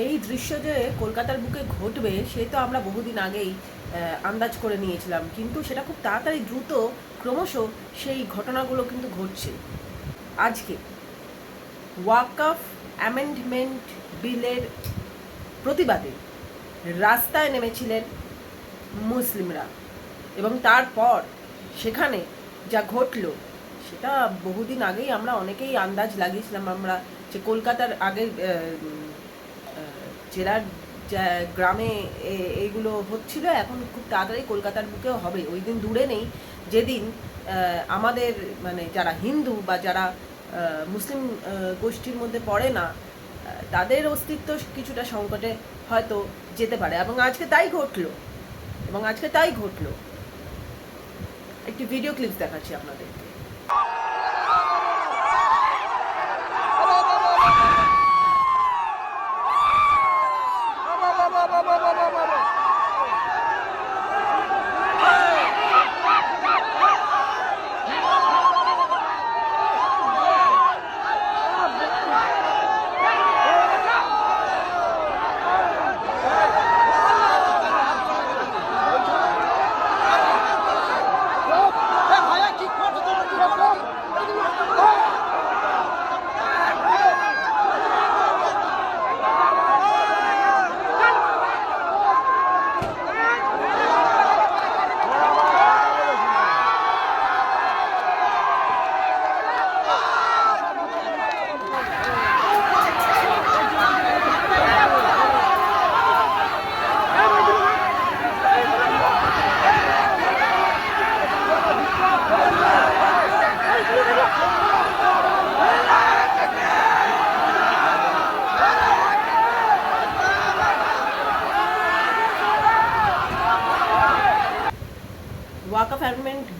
এই দৃশ্য যে কলকাতার বুকে ঘটবে, সে তো আমরা বহুদিন আগেই আন্দাজ করে নিয়েছিলাম। কিন্তু সেটা খুব তাড়াতাড়ি দ্রুত, ক্রমশ সেই ঘটনাগুলো কিন্তু ঘটছে। আজকে ওয়াকফ অ্যামেন্ডমেন্ট বিলের প্রতিবাদে রাস্তায় নেমেছিলেন মুসলিমরা এবং তারপর সেখানে যা ঘটলো, সেটা বহুদিন আগেই আমরা অনেকেই আন্দাজ লাগিয়েছিলাম আমরা যে কলকাতার আগের জেলার গ্রামে এইগুলো হচ্ছিল, এখন খুব তাড়াতাড়ি কলকাতার বুকেও হবে। ওই দিন দূরে নেই। যেদিন আমাদের মানে যারা হিন্দু বা যারা মুসলিম গোষ্ঠীর মধ্যে পড়ে না তাদের অস্তিত্ব কিছুটা সংকটে হয়তো যেতে পারে। এবং আজকে তাই ঘটলো। এবং আজকে তাই ঘটলো। একটি ভিডিও ক্লিপ দেখাচ্ছি আপনাদেরকে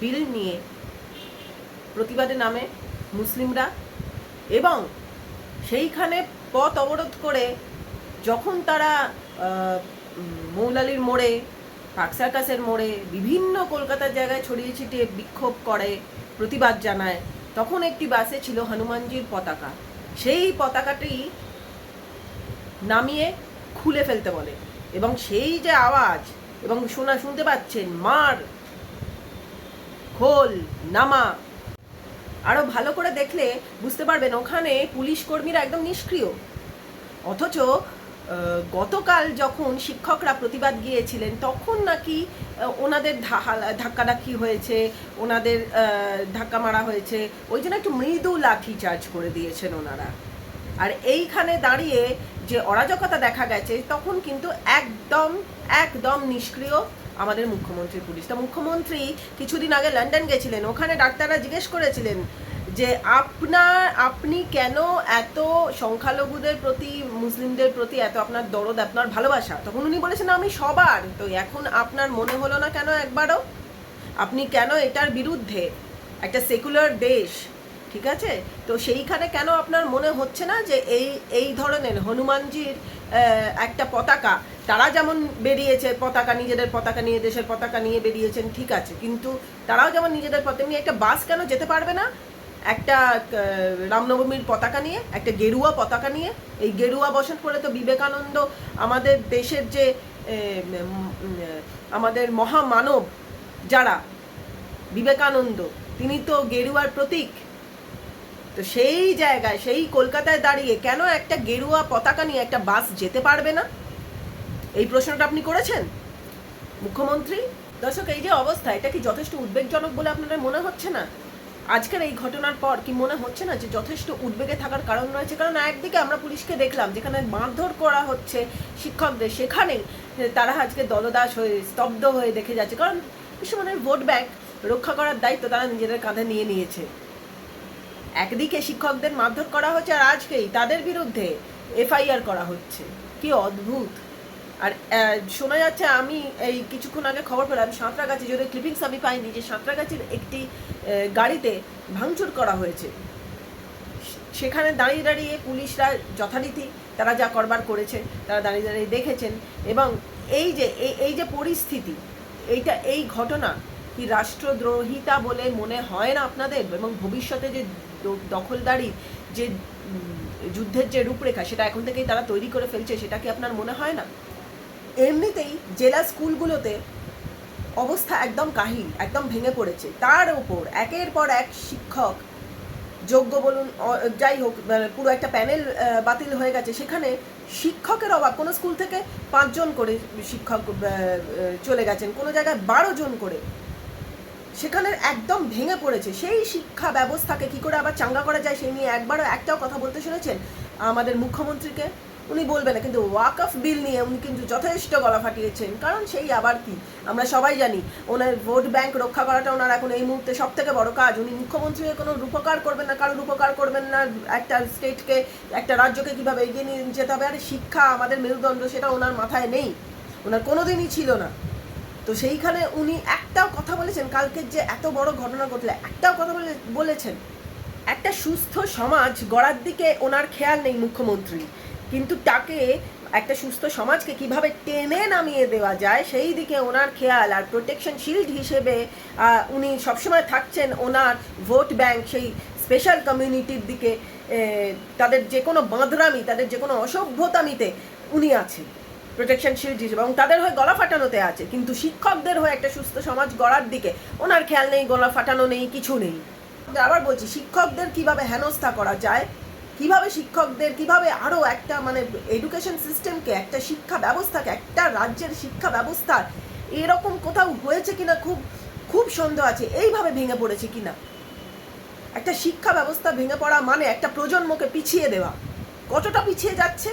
বিল নিয়ে প্রতিবাদে নামে মুসলিমরা এবং সেইখানে পথ অবরোধ করে যখন তারা মৌলালির মোড়ে পার্ক সার্কাসের মোড়ে বিভিন্ন কলকাতার জায়গায় ছড়িয়ে ছিটিয়ে বিক্ষোভ করে, প্রতিবাদ জানায়, তখন একটি বাসে ছিল হনুমানজির পতাকা। সেই পতাকাটি নামিয়ে খুলে ফেলতে বলে এবং সেই যে আওয়াজ এবং শোনা, শুনতে পাচ্ছেন, মার খোল, নামা। আরও ভালো করে দেখলে বুঝতে পারবেন, ওখানে পুলিশ কর্মীরা একদম নিষ্ক্রিয়। অথচ গতকাল যখন শিক্ষকরা প্রতিবাদ গিয়েছিলেন, তখন নাকি ওনাদের ধা- ধাক্কাধাক্কি হয়েছে, ওনাদের ধাক্কা মারা হয়েছে, ওই জন্য একটু মৃদু লাঠি চার্জ করে দিয়েছেন ওনারা। আর এইখানে দাঁড়িয়ে যে অরাজকতা দেখা গেছে, তখন কিন্তু একদম একদম নিষ্ক্রিয়। আমাদের মুখ্যমন্ত্রী পুলিশ। তা মুখ্যমন্ত্রী কিছুদিন আগে লন্ডন গেছিলেন, ওখানে ডাক্তাররা জিজ্ঞেস করেছিলেন যে আপনার, আপনি কেন এত সংখ্যালঘুদের প্রতি, মুসলিমদের প্রতি এত আপনার দরদ, আপনার ভালোবাসা? তখন উনি বলেছেন, আমি সবার। তো এখন আপনার মনে হলো না কেন একবারও? আপনি কেন এটার বিরুদ্ধে? একটা সেকুলার দেশ ঠিক আছে? তো সেইখানে কেন আপনার মনে হচ্ছে না যে এই এই ধরনের হনুমানজির একটা পতাকা, তারা যেমন বেরিয়েছে, পতাকা নিজেদের পতাকা নিয়ে, দেশের পতাকা নিয়ে বেরিয়েছেন, ঠিক আছে। কিন্তু তারাও যেমন নিজেদের পতাকা নিয়ে একটা বাস কেন যেতে পারবে না? একটা রামনবমীর পতাকা নিয়ে, একটা গেরুয়া পতাকা নিয়ে। এই গেরুয়া বসত করে তো বিবেকানন্দ আমাদের দেশের যে আমাদের মহামানব যারা, বিবেকানন্দ, তিনি তো গেরুয়ার প্রতীক। তো সেই জায়গায়, সেই কলকাতায় দাঁড়িয়ে কেন একটা গেরুয়া পতাকা নিয়ে একটা বাস যেতে পারবে না? এই প্রশ্নটা আপনি করেছেন? মুখ্যমন্ত্রী? দর্শক, এই যে অবস্থা, এটা কি যথেষ্ট উদ্বেগজনক বলে আপনাদের মনে হচ্ছে না? আজকের এই ঘটনার পর কি মনে হচ্ছে না যে যথেষ্ট উদ্বেগে থাকার কারণ রয়েছে? কারণ একদিকে আমরা পুলিশকে দেখলাম, যেখানে মারধর করা হচ্ছে শিক্ষকদের সেখানেই তারা আজকে দলদাস হয়ে, স্তব্ধ হয়ে দেখে যাচ্ছে। কারণ বিশ্বমানের ভোট ব্যাংক রক্ষা করার দায়িত্ব তারা নিজেদের কাঁধে নিয়ে নিয়েছে। একদিকে শিক্ষকদের মারধর করা হচ্ছে আর আজকেই তাদের বিরুদ্ধে এফআইআর করা হচ্ছে। কি অদ্ভুত। আর শোনা যাচ্ছে আমি এই কিছুক্ষণ আগে খবর পেলাম সাঁতরাগাছি যদি ক্লিপিংস আমি পাইনি যে সাঁতরাগাছির একটি গাড়িতে ভাঙচুর করা হয়েছে। সেখানে দাঁড়িয়ে দাঁড়িয়ে পুলিশরা যথারীতি তারা যা করবার করেছে, তারা দাঁড়িয়ে দাঁড়িয়ে দেখেছেন এবং এই যে এই- যে পরিস্থিতি, এইটা, এই ঘটনা কি রাষ্ট্রদ্রোহিতা বলে মনে হয় না আপনাদের? এবং ভবিষ্যতে যে দখলদারি যে যুদ্ধের যে রূপরেখা সেটা এখন থেকেই তারা তৈরি করে ফেলছে, সেটা কি আপনার মনে হয় না? এমনিতেই জেলা স্কুলগুলোতে অবস্থা একদম কাহিল, একদম ভেঙে পড়েছে। তার ওপর একের পর এক শিক্ষক, যোগ্য বলুন যাই হোক পুরো একটা প্যানেল বাতিল হয়ে গেছে। সেখানে শিক্ষকের অভাব। কোনো স্কুল থেকে পাঁচজন করে শিক্ষক চলে গেছেন। কোনো জায়গায় বারো জন করে সেখানে একদম ভেঙে পড়েছে। সেই শিক্ষা ব্যবস্থাকে কি করে আবার চাঙ্গা করা যায় সেই নিয়ে একবারও একটাও কথা বলতে শুনেছেন আমাদের মুখ্যমন্ত্রীকে? উনি বলবেন না কিন্তু ওয়াক অফ বিল নিয়ে উনি কিন্তু যথেষ্ট গলা ফাটিয়েছেন। কারণ সেই আবার কি? আমরা সবাই জানি, ওনার ভোট ব্যাংক রক্ষা করাটা ওনার এখন এই মুহূর্তে সব থেকে বড় কাজ। উনি মুখ্যমন্ত্রী কোনো উপকার করবেন না, কারোর উপকার করবেন না। একটা স্টেটকে, একটা রাজ্যকে কীভাবে এগিয়ে নিয়ে যেতে হবে? আর শিক্ষা আমাদের মেরুদণ্ড, সেটা ওনার মাথায় নেই। ওনার কোনোদিনই ছিল না। তো সেইখানে উনি একটাও কথা বলেছেন, কালকের যে এত বড় ঘটনা ঘটলে একটাও কথা বলে, বলেছেন, একটা সুস্থ সমাজ গড়ার দিকে ওনার খেয়াল নেই মুখ্যমন্ত্রী। কিন্তু তাকে একটা সুস্থ সমাজকে কীভাবে টেনে নামিয়ে দেওয়া যায়, সেই দিকে ওনার খেয়াল আর প্রোটেকশন শিল্ড হিসেবে উনি সবসময় থাকছেন ওনার ভোট ব্যাংক সেই স্পেশাল কমিউনিটির দিকে তাদের যে কোনো বাঁধরামি, তাদের যে কোনো অসভ্যতামিতে উনি আছেন। প্রোটেকশন শিল্ড হিসেবে, এবং তাদের হয়ে গলা ফাটানোতে আছে। কিন্তু শিক্ষকদের হয়ে একটা সুস্থ সমাজ গড়ার দিকে ওনার খেয়াল নেই, গলা ফাটানো নেই, কিছু নেই। আবার বলছি, শিক্ষকদের কীভাবে হেনস্থা করা যায়? কীভাবে শিক্ষকদের, কীভাবে আরও একটা মানে এডুকেশন সিস্টেমকে একটা শিক্ষা ব্যবস্থাকে, একটা রাজ্যের শিক্ষা ব্যবস্থার এরকম কোথাও হয়েছে কিনা খুব খুব সন্দেহ আছে। এইভাবে ভেঙে পড়েছে কিনা? একটা শিক্ষা ব্যবস্থা ভেঙে পড়া মানে একটা প্রজন্মকে পিছিয়ে দেওয়া। কতটা পিছিয়ে যাচ্ছে?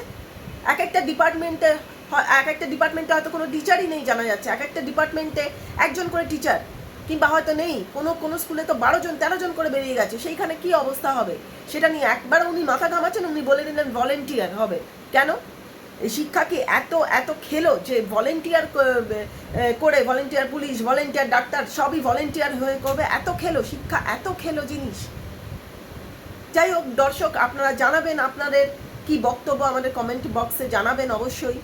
এক একটা ডিপার্টমেন্টে এক একটা ডিপার্টমেন্টে হয়তো কোনো টিচারই নেই জানা যাচ্ছে, এক একটা ডিপার্টমেন্টে একজন করে টিচার কিংবা হয়তো নেই, কোনো কোনো স্কুলে তো বারো জন, তেরো জন করে বেরিয়ে গেছে, সেইখানে কি অবস্থা হবে? সেটা নিয়ে একবার উনি মাথা ঘামাচ্ছেন, উনি বলে দিলেন ভলেন্টিয়ার হবে। কেন? এই শিক্ষা কি এত এত খেলো যে ভলেন্টিয়ার করে ভলেন্টিয়ার পুলিশ ভলেন্টিয়ার ডাক্তার, সবই ভলেন্টিয়ার হয়ে করবে, এত খেলো শিক্ষা, এত খেলো জিনিস। যাই হোক, দর্শক, আপনারা জানাবেন আপনাদের কি বক্তব্য আমাদের কমেন্ট বক্সে জানাবেন অবশ্যই।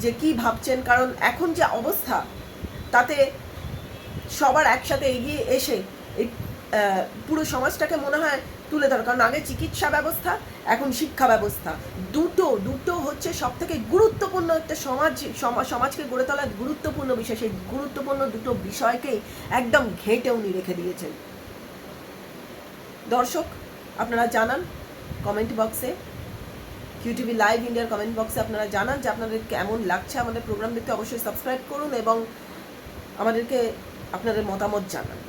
যে কি ভাবছেন, কারণ এখন যে অবস্থা, তাতে সবার একসাথে এগিয়ে এসে এই পুরো সমাজটাকে মনে হয় তুলে ধরো। কারণ আগে চিকিৎসা ব্যবস্থা, এখন শিক্ষা ব্যবস্থা। দুটো দুটো হচ্ছে সব থেকে গুরুত্বপূর্ণ একটা সমাজ সমা- সমাজকে গড়ে তোলার গুরুত্বপূর্ণ বিষয়। সেই গুরুত্বপূর্ণ দুটো বিষয়কেই একদম ঘেঁটে উনি রেখে দিয়েছেন। দর্শক, আপনারা জানান কমেন্ট বক্সে কিউটিভি লাইভ ইন্ডিয়ার কমেন্ট বক্সে আপনারা জানান যে আপনাদের কেমন লাগছে আমাদের প্রোগ্রাম দেখতে অবশ্যই সাবস্ক্রাইব করুন এবং আমাদেরকে আপনাদের মতামত জানান।